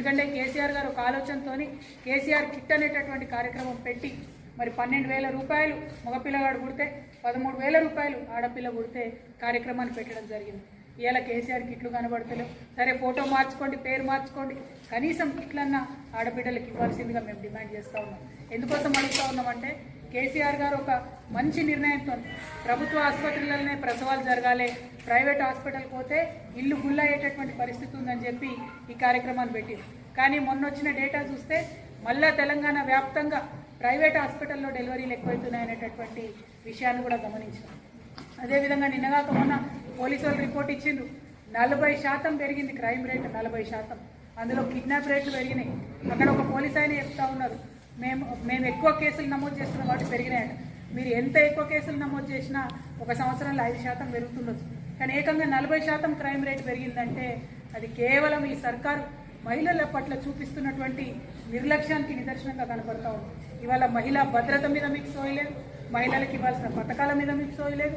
ఎందుకంటే కేసీఆర్ గారు ఒక ఆలోచనతోని కేసీఆర్ కిట్ అనేటటువంటి కార్యక్రమం పెట్టి మరి పన్నెండు వేల రూపాయలు మగపిల్లగాడు కుడితే పదమూడు వేల రూపాయలు ఆడపిల్ల కుడితే కార్యక్రమాన్ని పెట్టడం జరిగింది. ఇలా కేసీఆర్ కిట్లు కనబడతలేవు. సరే ఫోటో మార్చుకోండి పేరు మార్చుకోండి. కనీసం కిట్లన్నా ఆడబిడ్డలకు ఇవ్వాల్సిందిగా మేము డిమాండ్ చేస్తూ ఉన్నాం. ఎందుకోసం అడుగుతూ ఉన్నామంటే కేసీఆర్ గారు ఒక మంచి నిర్ణయంతో ప్రభుత్వ ఆసుపత్రులలోనే ప్రసవాలు జరగాలి ప్రైవేట్ హాస్పిటల్ పోతే ఇల్లు గుల్లయ్యేటటువంటి పరిస్థితి ఉందని చెప్పి ఈ కార్యక్రమాన్ని పెట్టింది కానీ మొన్న వచ్చిన డేటా చూస్తే మళ్ళా తెలంగాణ వ్యాప్తంగా ప్రైవేట్ హాస్పిటల్లో డెలివరీలు ఎక్కువైతున్నాయనేటటువంటి విషయాన్ని కూడా గమనించాం. అదేవిధంగా నిన్నగాక మొన్న పోలీసు వాళ్ళు రిపోర్ట్ ఇచ్చిండ్రు. నలభై శాతం పెరిగింది క్రైమ్ రేట్ నలభై శాతం. అందులో కిడ్నాప్ రేట్లు పెరిగినాయి. అక్కడ ఒక పోలీస్ ఆయన చెప్తా ఉన్నారు. మేము మేము ఎక్కువ కేసులు నమోదు చేస్తున్నాం కాబట్టి పెరిగినాయట. మీరు ఎంత ఎక్కువ కేసులు నమోదు చేసినా ఒక సంవత్సరంలో ఐదు శాతం పెరుగుతుండొచ్చు. కానీ ఏకంగా నలభై శాతం క్రైమ్ రేట్ పెరిగిందంటే అది కేవలం ఈ సర్కారు మహిళల పట్ల చూపిస్తున్నటువంటి నిర్లక్ష్యానికి నిదర్శనంగా కనపడతా ఉంది. ఇవాళ మహిళా భద్రత మీద మీకు సోయలేదు. మహిళలకు ఇవ్వాల్సిన పథకాల మీద మీకు సోయలేదు.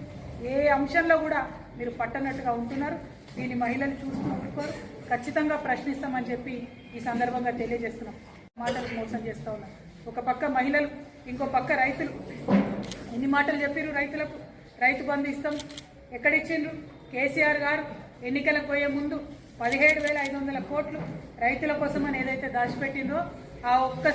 ఏ అంశంలో కూడా మీరు పట్టనట్టుగా ఉంటున్నారు. దీన్ని మహిళలు చూస్తూ ఉంటున్నారు. ఖచ్చితంగా ప్రశ్నిస్తామని చెప్పి ఈ సందర్భంగా తెలియజేస్తున్నాం. మాటలు మోసం చేస్తూ ఉన్నాం ఒక పక్క మహిళలు ఇంకో పక్క రైతులు. ఎన్ని మాటలు చెప్పారు రైతులకు? రైతు బంధు ఇస్తాం. ఎక్కడిచ్చిండ్రు? కేసీఆర్ గారు ఎన్నికలకు పోయే ముందు పదిహేడు వేల ఐదు వందల కోట్లు రైతుల కోసమని ఏదైతే దాచిపెట్టిందో ఆ ఒక్క